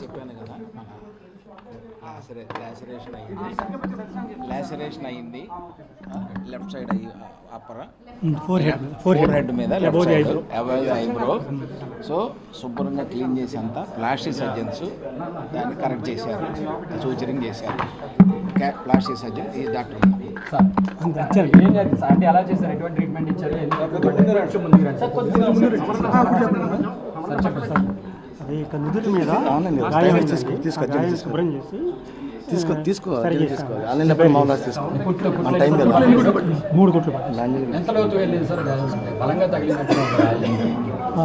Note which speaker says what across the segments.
Speaker 1: చెప్పాను కదా లాసరే లాసరేషన్ అయింది లాసరేషన్ అయింది లెఫ్ట్ సైడ్ అయ్యి upper
Speaker 2: forehead
Speaker 1: forehead మీద left
Speaker 2: Above the
Speaker 1: side
Speaker 2: eyebrow.
Speaker 1: Above eyebrow so శుభ్రంగా క్లీన్ చేసి అంతా ప్లాస్టిక్ సర్జన్స్ దాన్ని కరెక్ట్ చేశారు సూచరింగ్ చేశారు ప్లాస్టిక్ సర్జన్ ఈ డాక్టర్
Speaker 2: వచ్చారు
Speaker 3: ఏం జరిగింది సార్ అంటే ఎలా చేశారు ఎటువంటి ట్రీట్మెంట్ ఇచ్చారు? ఎందుకు సార్ కొద్దిగా. సార్ చెప్పండి సార్.
Speaker 2: నుదుటి మీద గాయం.
Speaker 4: తీసుకో, తీసుకో.
Speaker 2: శుభ్రం చేసి
Speaker 4: తీసుకో తీసుకో మన టైం తెలియదు
Speaker 2: మూడు కుట్లు పట్టాయి.
Speaker 4: లాంజీలు
Speaker 3: ఎంత లోతు వెళ్ళింది సార్? గాయం? బలంగా తగిలినట్టు
Speaker 2: ఆ,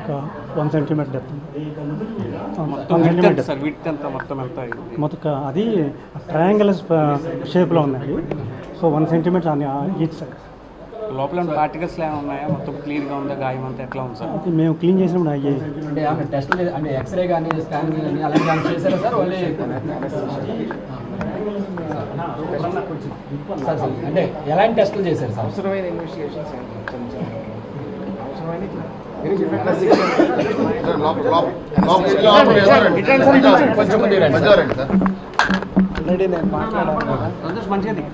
Speaker 2: ఒక one centimetre depth one centimetre
Speaker 5: sir? With అంతా మొత్తం ఎంత
Speaker 2: అది ట్రయాంగిల్ షేప్లో ఉన్నాయి. సో వన్ సెంటీమీటర్ అని ఈచ్ సైడ్
Speaker 5: లోపల పార్టికల్స్ ఏమైనా ఉన్నాయా? మొత్తం క్లీన్గా ఉందా? గాయం అంతా ఎట్లా ఉంది సార్?
Speaker 2: మేము క్లీన్ చేసినప్పుడు అయ్యాయి
Speaker 3: అంటే ఆమె టెస్ట్ అంటే ఎక్స్రే కానీ స్కాన్ కానీ అలాంటి కానీ చేశారా సార్? ఓన్లీ సార్ అంటే ఎలాంటి టెస్టులు చేశారు సార్?
Speaker 1: అవసరమైన ఇన్వెస్టిగేషన్స్ అవసరమైన.
Speaker 6: ఆల్రెడీ నేను మాట్లాడాను
Speaker 5: మంచిది.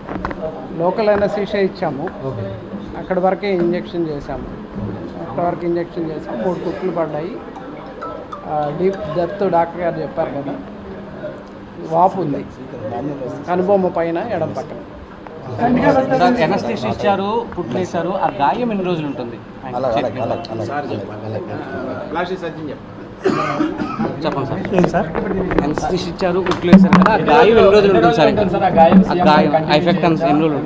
Speaker 6: లోకల్ అనస్థీషియా ఇచ్చాము. అక్కడ వరకే ఇంజెక్షన్ చేశాము అక్కడ వరకు ఇంజెక్షన్ చేసాము మూడు కుట్లు పడ్డాయి. డీప్ డెత్ డాక్టర్ గారు చెప్పారు కదా. వాపు ఉంది. కనుబొమ్మ పైన ఎడం పక్కన.
Speaker 5: ఇచ్చారు పుట్లు వేశారు ఆ గాయం ఎన్ని రోజులు ఉంటుంది?
Speaker 1: చెప్పండి.
Speaker 5: సార్. ఎనస్థిష్ ఇచ్చారు పుట్లు వేశారు కదా ఆ గాయం ఎన్ని రోజులు ఉంటుంది సార్
Speaker 3: ఆ గాయం
Speaker 5: ఎఫెక్ట్ ఎన్ని రోజులు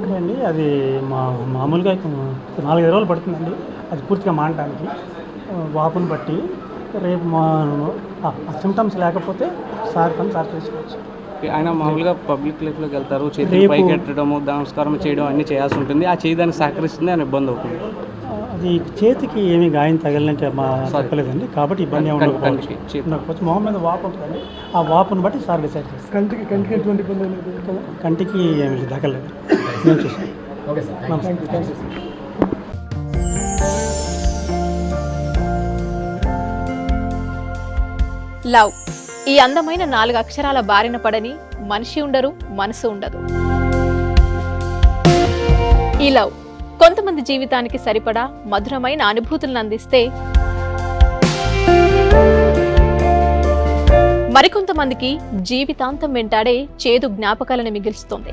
Speaker 2: అంటే అండి. అది మా మామూలుగా నాలుగైదు రోజులు పడుతుందండి. అది పూర్తిగా మానడానికి వాపుని బట్టి రేపు మా సిమ్టమ్స్ లేకపోతే సార్ పని సార్ చేసుకోవచ్చు.
Speaker 5: ఆయన మామూలుగా పబ్లిక్ లైఫ్లోకి వెళ్తారు
Speaker 2: రేపు-
Speaker 5: పైకి ఎట్టడము నమస్కారం చేయడం అన్ని చేయాల్సి ఉంటుంది. ఆ చేయడానికి సహకరిస్తుంది? అని ఇబ్బంది అవుతుంది.
Speaker 2: అది చేతికి ఏమీ గాయం తగిలినట్టు మా చెప్పలేదండి. కాబట్టి ఇబ్బంది ఉండకపోవచ్చు.
Speaker 5: చేతి.
Speaker 2: మొహం మీద వాపు ఉంటుందండి. ఆ వాపుని బట్టి సార్ డిసైడ్ చేస్తారు. కంటికి కంటికి ఎటువంటి ఇబ్బంది కంటికి ఏమి తగలేదు.
Speaker 3: Okay sir. Thank you. Thank you
Speaker 7: love. ఈ అందమైన నాలుగు అక్షరాల బారిన పడని మనిషి ఉండరు మనసు ఉండదు. ఈ లవ్ కొంతమంది జీవితానికి సరిపడా మధురమైన అనుభూతులను అందిస్తే మరికొంతమందికి జీవితాంతం వెంటాడే చేదు జ్ఞాపకాలను మిగిల్స్తుంది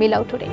Speaker 7: మీ లవ్ టుడే